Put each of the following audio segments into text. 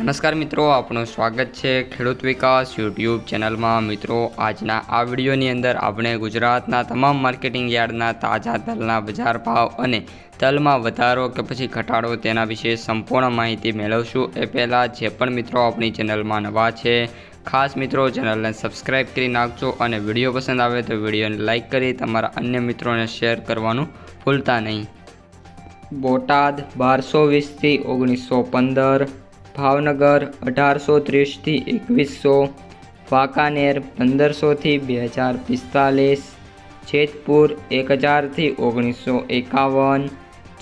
નમસ્કાર મિત્રો, આપનું સ્વાગત છે ખેડૂત વિકાસ યુટ્યુબ ચેનલમાં. મિત્રો, આજના આ વિડીયોની અંદર આપણે ગુજરાતના તમામ માર્કેટિંગ યાર્ડના તાજા તલના બજાર ભાવ અને તલમાં વધારો કે પછી ઘટાડો તેના વિશે સંપૂર્ણ માહિતી મેળવશું. એ પહેલાં જે પણ મિત્રો આપણી ચેનલમાં નવા છે, ખાસ મિત્રો ચેનલને સબસ્ક્રાઈબ કરી નાખજો અને વીડિયો પસંદ આવે તો વિડીયોને લાઇક કરી તમારા અન્ય મિત્રોને શેર કરવાનું ભૂલતા નહીં. બોટાદ બારસો વીસથી ઓગણીસો પંદર ભાવનગર અઢારસો ત્રીસથી એકવીસો, વાંકાનેર પંદરસોથી બે હજાર પિસ્તાલીસ, જેતપુર એક હજારથી ઓગણીસો એકાવન,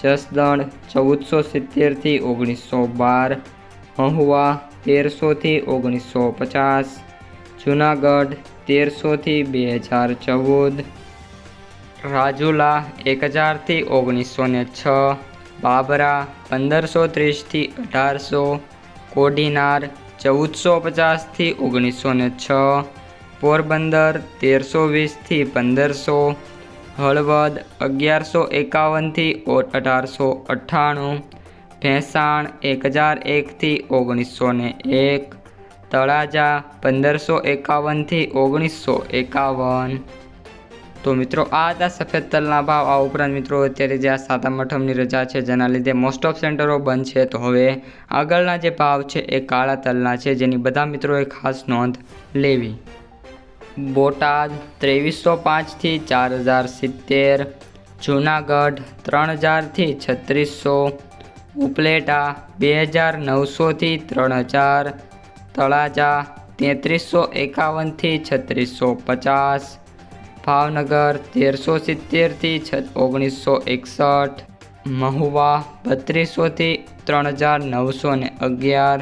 જસદણ ચૌદસો સિત્તેરથી ઓગણીસો બાર, મહુવા તેરસોથી ઓગણીસો પચાસ, જુનાગઢ તેરસોથી બે હજાર ચૌદ, રાજુલા એક હજારથી ઓગણીસો ને છ, બાબરા પંદરસો ત્રીસથી અઢારસો કોડીનાર ચૌદસો પચાસથી ઓગણીસો ને છ, પોરબંદર તેરસો વીસથી પંદરસો, હળવદ અગિયારસો એકાવનથી અઢારસો અઠ્ઠાણું ભેંસાણ એક હજાર એકથી ઓગણીસો ને એક તળાજા પંદરસો એકાવનથી ઓગણીસો એકાવન તો મિત્રો, આ હતા સફેદ તલના ભાવ. આ ઉપરાંત મિત્રો, અત્યારે જે આ સાતમ આઠમની રજા છે, જેના લીધે મોસ્ટ ઓફ સેન્ટરો બંધ છે. તો હવે આગળના જે ભાવ છે, એ કાળા તલના છે. જેની બધા મિત્રોએ ખાસ નોંધ લેવી. બોટાદ ત્રેવીસો પાંચથી ચાર હજાર સિત્તેર. જૂનાગઢ ત્રણ હજારથી છત્રીસો. ઉપલેટા બે હજાર નવસોથી ત્રણ હજાર. તળાજા તેત્રીસો એકાવનથી છત્રીસો પચાસ. ભાવનગર તેરસો સિત્તેરથી ઓગણીસો એકસઠ મહુવા બત્રીસોથી ત્રણ હજાર નવસો ને અગિયાર.